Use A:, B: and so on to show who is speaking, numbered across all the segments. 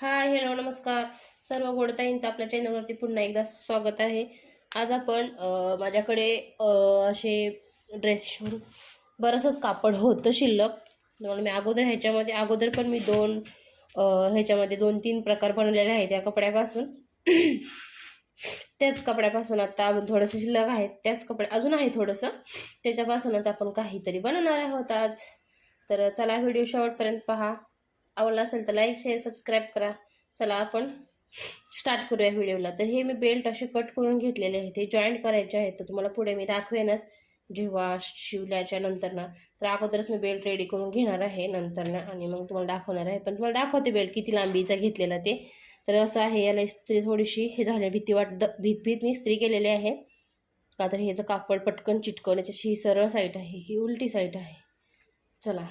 A: Hi hello नमस्कार. सर्व गोडताईंचं आपल्या चॅनलवरती पुन्हा एकदा स्वागत आहे. आज आपण माझ्याकडे असे ड्रेस शिवून बरंचंच कापड होतं शिल्लक. म्हणून मी अगोदर ह्याच्यामध्ये अगोदर पण मी दोन ह्याच्यामध्ये दोन तीन प्रकार बनवलेले आहेत त्या कपड्यापासून. त्याच कपड्यापासून आता थोडंसं शिल्लक आहेत त्याच कपड्या अजून आहे थोडंसं. त्याच्यापासूनच आपण काहीतरी बनवणार आहोत आज. तर चला व्हिडिओ शेवटपर्यंत पहा. आवडला असेल तर लाईक शेअर सबस्क्राईब करा. चला आपण स्टार्ट करूया व्हिडिओला तर हे मी बेल्ट असे कट करून घेतलेले आहेत. ते जॉईंट करायचे आहेत. तर तुम्हाला पुढे मी दाखवेनच जेव्हा शिवल्याच्या नंतर ना तर अगोदरच मी बेल्ट रेडी करून घेणार आहे नंतर ना आणि मग तुम्हाला दाखवणार आहे. पण तुम्हाला दाखवते बेल्ट किती लांबीचा घेतलेला ते. तर असं आहे याला इस्त्री थोडीशी हे झालं. भीती वाट द भीत भीत मी इस्त्री केलेली आहे. का तर ह्याचं कापड पटकन चिटकवण्याची ही सरळ साईट आहे. ही उलटी साईट आहे. चला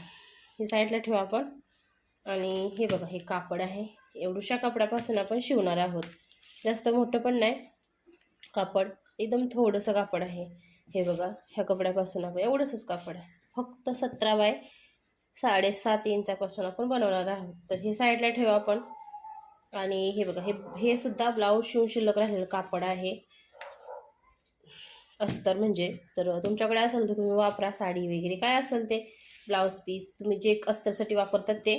A: ही साईडला ठेवा आपण. आणि हे बघा हे कापड आहे. एवढ्याशा कापडापासून आपण शिवणार आहोत. जास्त मोठं पण नाही. कापड एकदम थोडंसं कापड आहे. हे बघा ह्या कपड्यापासून आपण एवढंसंच कापड आहे. फक्त सतरा बाय साडेसात इंचापासून आपण बनवणार आहोत. तर हे साईडला ठेवा आपण. आणि हे बघा हे हे सुद्धा ब्लाऊज शिवून शिल्लक राहिलेलं कापड आहे. अस्तर म्हणजे तर तुमच्याकडे असेल तर तुम्ही वापरा. साडी वगैरे काय असेल ते ब्लाऊज पीस तुम्ही जे अस्तरसाठी वापरतात ते.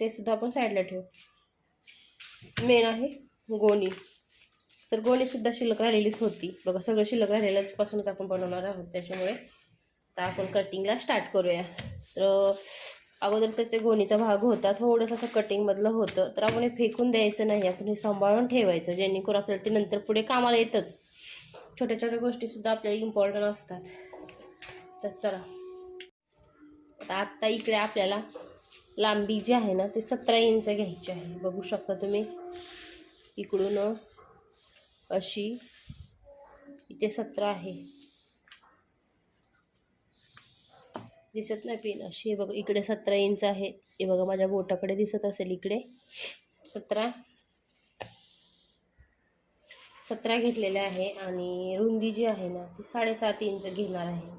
A: ते सुद्धा आपण साईडला ठेवू. मेन आहे गोणी. तर गोणीसुद्धा शिल्लक राहिलेलीच होती. बघा सगळं शिल्लक राहिलेलंच पासूनच आपण बनवणार आहोत. त्याच्यामुळे आता आपण कटिंगला स्टार्ट करूया. तर अगोदरचा जे गोणीचा भाग होता थोडंसं असं कटिंगमधलं होतं. तर आपण हे फेकून द्यायचं नाही. आपण हे सांभाळून ठेवायचं. जेणेकरून आपल्याला ते नंतर पुढे कामाला येतच. छोट्या छोट्या गोष्टीसुद्धा आपल्याला इम्पॉर्टंट असतात. तर चला. आता आत्ता इकडे आपल्याला लांबी जी आहे ना ते सतरा इंच घ्यायची आहे. बघू शकता तुम्ही इकडून अशी इथे सतरा आहे. दिसत नाही पेन अशी. हे बघा इकडे सतरा इंच आहे. हे बघा माझ्या बोटाकडे दिसत असेल इकडे. सतरा. सतरा घेतलेले आहे आणि रुंदी जी आहे ना ती साडेसात इंच घेणार आहे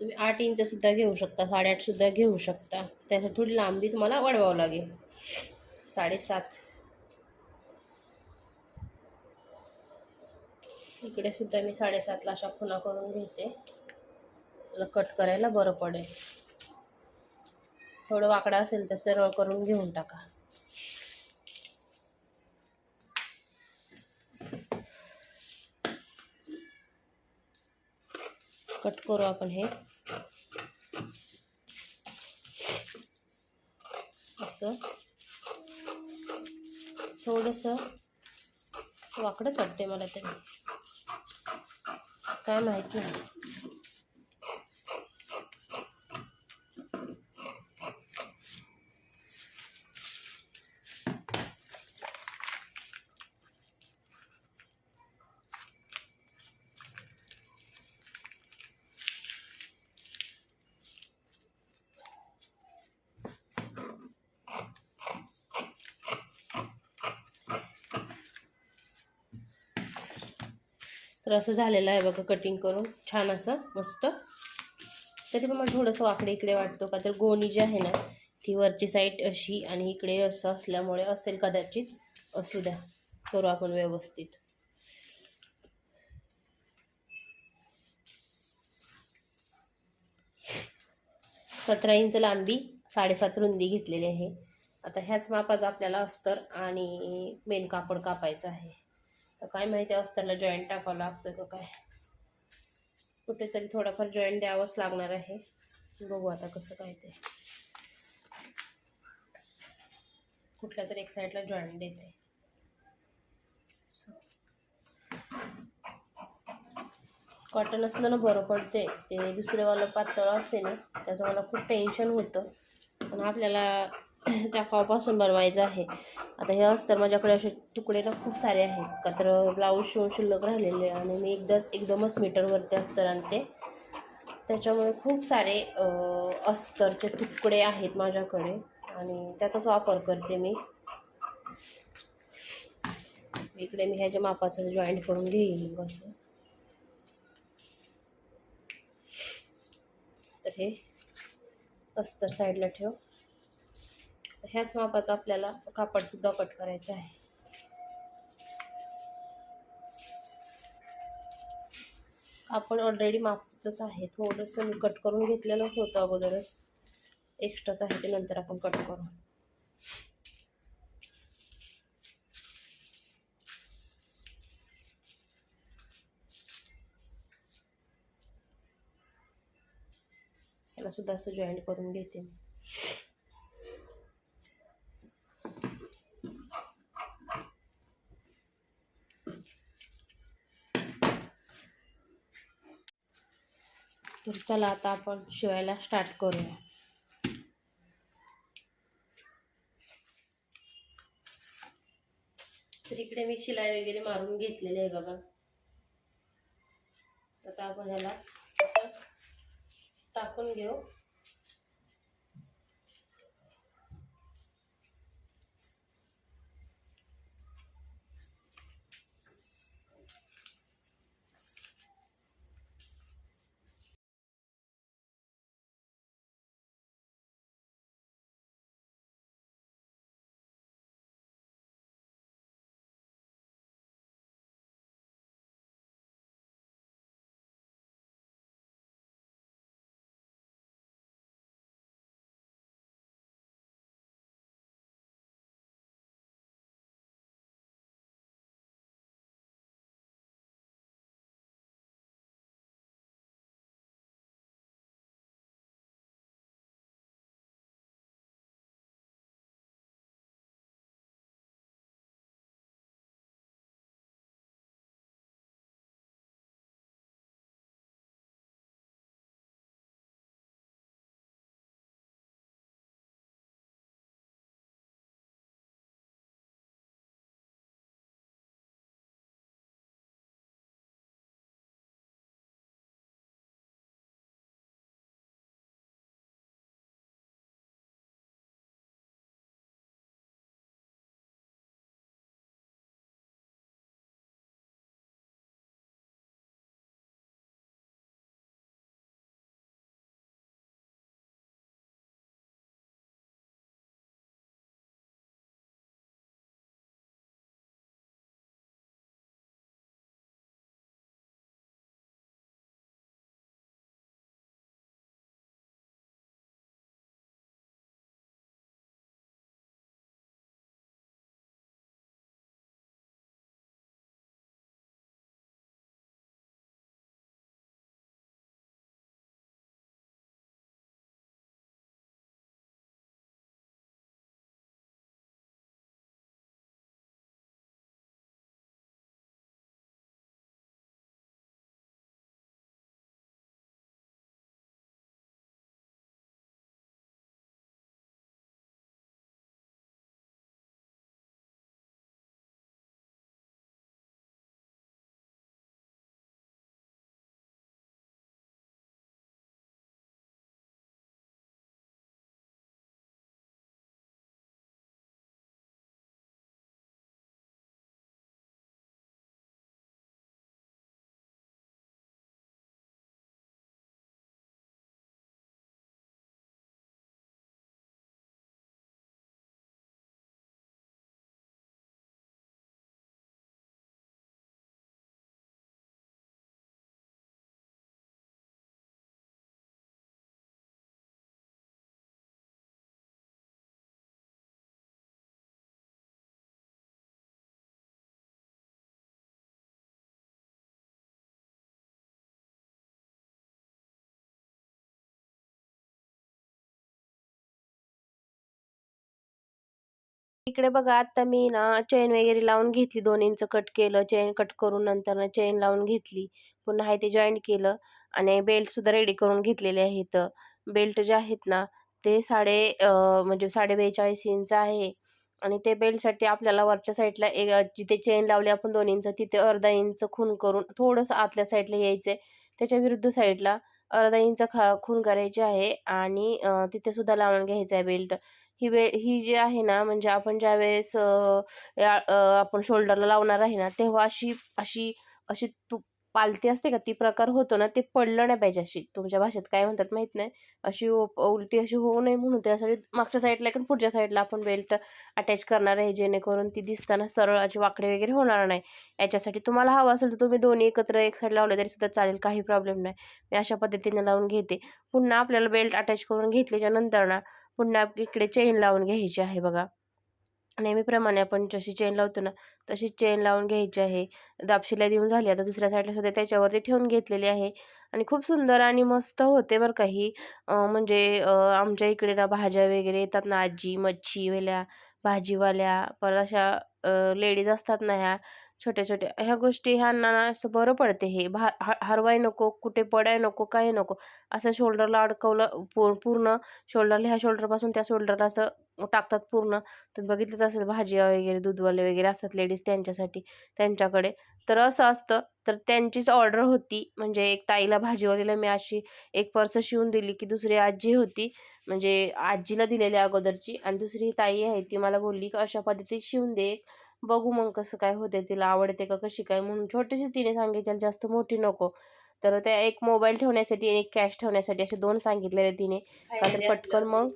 A: तुम्ही आठ इंचसुद्धा घेऊ शकता साडेआठसुद्धा घेऊ शकता. त्याच्या थोडी लांबी तुम्हाला वाढवावं लागेल. साडेसात. इकडे सुद्धा मी साडेसातला अशा खुणा करून घेते. त्याला कट करायला बरं पडेल. थोडं वाकडा असेल तर सरळ करून घेऊन टाका. कट करू आपण हे. असं. थोडंसं वाकडंच वाटते मला ते काय माहिती. नाही तर असं झालेलं आहे बघा कटिंग करून. छान असं मस्त. तरी पण मला थोडंसं वाकडे इकडे वाटतो का तर गोणी जी आहे ना ती वरची साईड अशी आणि इकडे असं असल्यामुळे असेल कदाचित. असू द्या करू आपण व्यवस्थित. सतरा इंच लांबी साडेसात रुंदी घेतलेली आहे. आता ह्याच मापाचा आपल्याला अस्तर आणि मेन कापड कापायचं आहे. तर काय माहिती अस्तरला जॉईंट टाकावं लागतं का काय. कुठेतरी थोडाफार जॉईंट द्यावंच लागणार आहे. बघू आता कसं काय ते. कुठल्या तरी एक साईडला जॉईंट देते. कॉटन असलं ना बरं पडते ते दुसरेवालं पातळ असते ना त्याचं मला खूप टेन्शन होतं. पण आपल्याला त्या खावापासून बनवायचं आहे. आता हे अस्तर माझ्याकडे असे तुकडे ना खूप सारे आहेत. का तर ब्लाऊज शिवून शिल्लक राहिलेले आणि मी एकदाच एकदमच मीटरवरती अस्तर आणते. त्याच्यामुळे खूप सारे अस्तरचे तुकडे आहेत माझ्याकडे आणि त्याचाच वापर करते मी. इकडे मी ह्याच्या मापाचं जॉईंट करून घेईन कसं असं तर हे अस्तर साईडला ठेव. ह्याच मापाचं आपल्याला कापडसुद्धा कट करायचं आहे. आपण ऑलरेडी मापचंच आहे. थोडंसं मी कट करून घेतलेलंच होतं अगोदरच. एक्स्ट्राच आहे ते नंतर आपण कट करू. सुद्धा असं जॉईंट करून घेते चला आता आपण शिवायला स्टार्ट करूया. तर इकडे मी शिलाई वगैरे मारून घेतलेली आहे बघा. आता आपण ह्याला टाकून घेऊ. इकडे बघा आता मी ना चेन वगैरे लावून घेतली दोन इंच कट केलं चेन कट करून नंतर ना चेन लावून घेतली पुन्हा आहे ते जॉईंट केलं आणि बेल्ट सुद्धा रेडी करून घेतलेले आहेत. बेल्ट जे आहेत ना ते साडे म्हणजे साडे बेचाळीस इंच आहे आणि ते बेल्टसाठी आपल्याला वरच्या साईडला एक जिथे चेन लावली आपण दोन इंच तिथे अर्धा इंच खून करून थोडंसं आतल्या साईडला यायचं आहे त्याच्या विरुद्ध साईडला अर्धा इंच खा खून करायचे आहे आणि तिथे सुद्धा लावून घ्यायचं आहे बेल्ट ही वे ही जी आहे ना म्हणजे आपण ज्यावेळेस आपण शोल्डरला लावणार आहे ना तेव्हा अशी अशी अशी तू पालती असते का ती प्रकार होतो ना ते पडलं नाही पाहिजे अशी. तुमच्या भाषेत काय म्हणतात माहीत नाही. अशी उलटी अशी होऊ नये म्हणून त्यासाठी मागच्या साईडला किंवा पुढच्या साईडला आपण बेल्ट अटॅच करणार आहे जेणेकरून ती दिसताना सरळ अशी वाकडे वगैरे होणार नाही. याच्यासाठी तुम्हाला हवं असेल तर तुम्ही दोन्ही एकत्र एक साईड लावले तरी सुद्धा चालेल काही प्रॉब्लेम नाही. मी अशा पद्धतीने लावून घेते. पुन्हा आपल्याला बेल्ट अटॅच करून घेतल्याच्या नंतर ना पुन्हा इकडे चेन लावून घ्यायची आहे बघा. नेहमीप्रमाणे आपण जशी चेन लावतो ना तशी चेन लावून घ्यायची आहे. दापशीला देऊन झाली आता दुसऱ्या साईडला सुद्धा त्याच्यावरती ठेवून घेतलेली आहे. आणि खूप सुंदर आणि मस्त होते बरं काही म्हणजे आमच्या इकडे ना भाज्या वगैरे येतात ना आजी मच्छी वेल्या भाजीवाल्या परत अशा लेडीज असतात ना ह्या छोट्या छोट्या ह्या गोष्टी ह्यांना असं बरं पडते हे. भा ह हरवाय नको कुठे पडाय नको काही नको. असं शोल्डरला अडकवलं पूर्ण शोल्डरला ह्या शोल्डरपासून त्या शोल्डरला असं टाकतात पूर्ण. तुम्ही बघितलंच असेल भाज्या वगैरे दूधवाले वगैरे असतात लेडीज त्यांच्यासाठी त्यांच्याकडे. तर असं असतं. तर त्यांचीच ऑर्डर होती. म्हणजे एक ताईला भाजीवालीला मी अशी एक पर्स शिवून दिली की दुसरी आजी होती. म्हणजे आजीला दिलेली अगोदरची. आणि दुसरी ताई आहे ती मला बोलली की अशा पद्धतीत शिवून दे. एक बघू मग कसं काय होते तिला आवडते का कशी काय? म्हणून छोटीशीच तिने सांगितलं जास्त मोठी नको. तर त्या एक मोबाईल ठेवण्यासाठी आणि एक कॅश ठेवण्यासाठी असे दोन सांगितलेले तिने. तर पटकन मग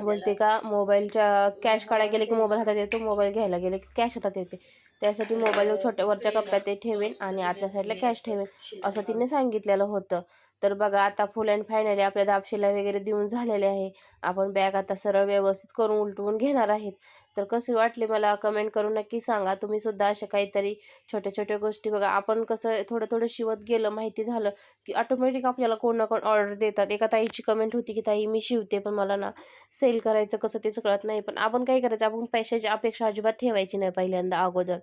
A: बोलते का मोबाईलच्या कॅश काढायला गेले की मोबाईल हातात येतो मोबाईल घ्यायला गेले की कॅश हातात येते. त्यासाठी मोबाईल छोट्या वरच्या कप्प्यात ते ठेवेन आणि आतल्या साईडला कॅश ठेवेन. असं तिने सांगितलेलं होतं. तर बघा आता फुल अँड फायनली आपल्या दाबशिला वगैरे देऊन झालेले आहे. आपण बॅग आता सरळ व्यवस्थित करून उलटवून घेणार आहेत. तर कसे वाटले मला? कमेंट करून नक्की सांगा. तुम्ही सुद्धा अशा काहीतरी छोट्या छोट्या गोष्टी बघा. आपण कसं थोडं थोडं शिवत गेलं माहिती झालं की ऑटोमॅटिक आपल्याला कोण ना कोण ऑर्डर देतात. एका ताईची कमेंट होती की ताई मी शिवते पण मला ना सेल करायचं कसं तेच कळत नाही. पण आपण काय करायचं? आपण पैशाची अपेक्षा अजिबात ठेवायची नाही पहिल्यांदा अगोदर.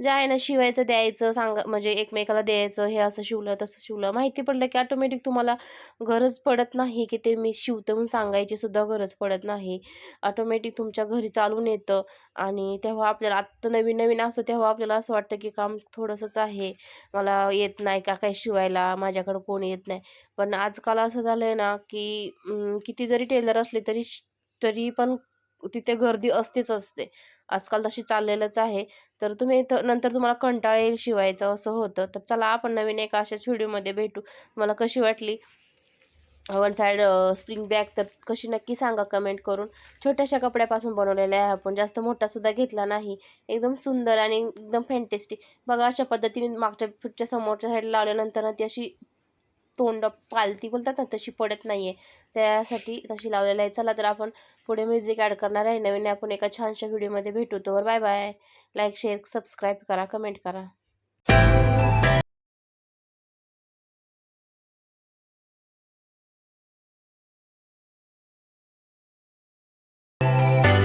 A: जे आहे ना शिवायचं द्यायचं सांगा म्हणजे एकमेकाला द्यायचं हे असं शिवलं तसं शिवलं माहिती पडलं की ऑटोमॅटिक तुम्हाला गरज पडत नाही की ते मी शिवते म्हणून सांगायची सुद्धा गरज पडत नाही. ऑटोमॅटिक तुमच्या घरी चालून येतं आणि तेव्हा आपल्याला आत्ता नवीन नवीन असतं तेव्हा आपल्याला असं वाटतं की काम थोडंसंच आहे. मला येत नाही का काही शिवायला माझ्याकडं कोण येत नाही. पण आजकाल असं झालं आहे ना की किती जरी टेलर असले तरी तरी पण तिथे गर्दी असतेच असते. आजकाल तशी चाललेलंच आहे. तर तुम्ही इथं नंतर तुम्हाला कंटाळा येईल शिवायचं असं होतं. तर चला आपण नवीन एका अशाच व्हिडिओमध्ये भेटू. तुम्हाला कशी वाटली? वन साईड स्प्रिंग बॅग तर कशी नक्की सांगा कमेंट करून. छोट्याशा कपड्यापासून बनवलेल्या आहे आपण. जास्त मोठासुद्धा घेतला नाही. एकदम सुंदर आणि एकदम फॅन्टेस्टिक बघा अशा पद्धतीने मागच्या पुढच्या समोरच्या साईडला लावल्यानंतर ना ती अशी तोंड पालती बोलतात ना तशी पडत नाही आहे त्यासाठी तशी लावलेली आहे. चला तर आपण पुढे म्युझिक ॲड करणार आहे. नवीन आपण एका छानशा व्हिडिओमध्ये भेटू. तोवर bye bye like share subscribe करा. कमेंट करा.